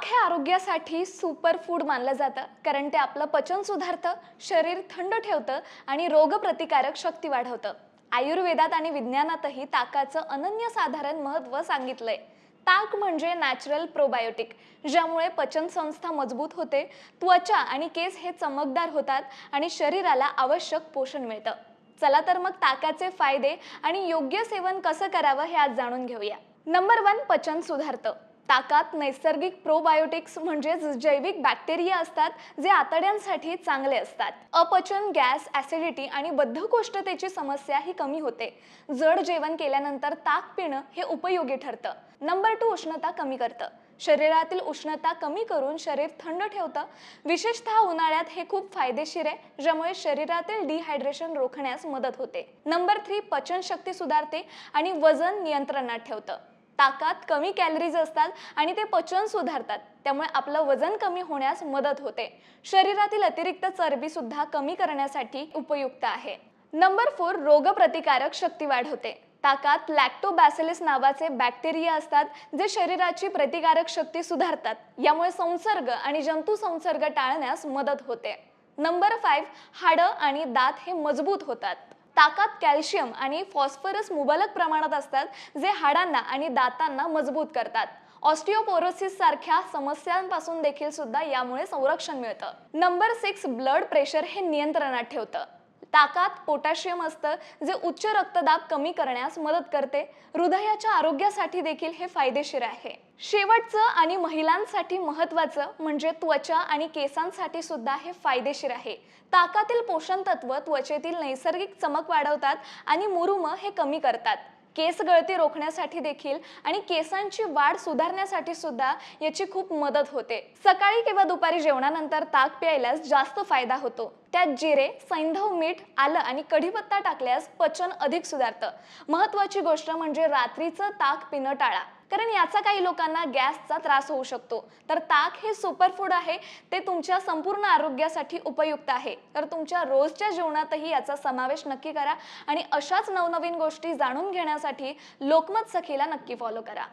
ताक हे आरोग्यासाठी सुपर फूड मानलं जातं. कारण ते आपलं पचन सुधारतं शरीर थंड ठेवतं आणि रोगप्रतिकारक शक्ती वाढवतं. आयुर्वेदात आणि विज्ञानातही ताकाचं अनन्यसाधारण महत्त्व सांगितलंय. ताक म्हणजे नॅचरल प्रोबायोटिक ज्यामुळे पचनसंस्था मजबूत होते त्वचा आणि केस हे चमकदार होतात आणि शरीराला आवश्यक पोषण मिळतं. चला तर मग ताकाचे फायदे आणि योग्य सेवन कसं करावं हे आज जाणून घेऊया. नंबर वन पचन सुधारतं. ताकात नैसर्गिक प्रोबायोटिक्स म्हणजेच जैविक बॅक्टेरिया असतात जे आतड्यांसाठी चांगले असतात. अपचन गॅस ॲसिडिटी आणि बद्धकोष्ठतेची समस्या ही कमी होते. जड जेवण केल्यानंतर ताक पिणं हे उपयोगी ठरतं. नंबर टू उष्णता कमी करतं. शरीरातील उष्णता कमी करून शरीर थंड ठेवतं. विशेषतः उन्हाळ्यात हे खूप फायदेशीर आहे ज्यामुळे शरीरातील डिहायड्रेशन रोखण्यास मदत होते. नंबर थ्री पचनशक्ती सुधारते आणि वजन नियंत्रणात ठेवतं. ताकात कमी कॅलरीज असतात आणि ते पचन सुधारतात. त्यामुळे आपलं वजन कमी होण्यास मदत होते. शरीरातील अतिरिक्त चरबी सुद्धा कमी करण्यासाठी उपयुक्त आहे. नंबर फोर रोगप्रतिकारक शक्ती वाढवते. ताकात लॅक्टोबॅसिलिस नावाचे बॅक्टेरिया असतात जे शरीराची प्रतिकारक शक्ती सुधारतात. यामुळे संसर्ग आणि जंतू संसर्ग टाळण्यास मदत होते. नंबर फाईव्ह हाडं आणि दात हे मजबूत होतात. ताकात कॅल्शियम आणि फॉस्फरस मुबलक प्रमाणात असतात जे हाडांना आणि दातांना मजबूत करतात. ऑस्टिओपोरोसिस सारख्या समस्यांपासून देखील सुद्धा यामुळे संरक्षण मिळतं. नंबर सिक्स ब्लड प्रेशर हे नियंत्रणात ठेवतं. ताकात पोटॅशियम असतं जे उच्च रक्तदाब कमी करण्यास मदत करते. हृदयाच्या आरोग्यासाठी देखील हे फायदेशीर आहे. शेवटचं आणि महिलांसाठी महत्त्वाचं म्हणजे त्वचा आणि केसांसाठी सुद्धा हे फायदेशीर आहे. ताकातील पोषण तत्व त्वचेतील नैसर्गिक चमक वाढवतात आणि मुरुम हे कमी करतात. केस गळती रोखण्यासाठी देखील आणि केसांची वाढ सुधारण्यासाठी सुद्धा याची खूप मदत होते. सकाळी किंवा दुपारी जेवणानंतर ताक प्यायल्यास जास्त फायदा होतो. त्यात जिरे सैंधव मीठ आलं आणि कढीपत्ता टाकल्यास पचन अधिक सुधारतं. महत्वाची गोष्ट म्हणजे रात्रीचं ताक पिणं टाळा. कारण याचा काही लोकांना गॅसचा त्रास होऊ शकतो. तर ताक हे सुपरफूड आहे ते तुमच्या संपूर्ण आरोग्यासाठी उपयुक्त आहे. तर तुमच्या रोजच्या जेवणातही याचा समावेश नक्की करा आणि अशाच नवनवीन गोष्टी जाणून घेण्यासाठी लोकमत सखीला नक्की फॉलो करा.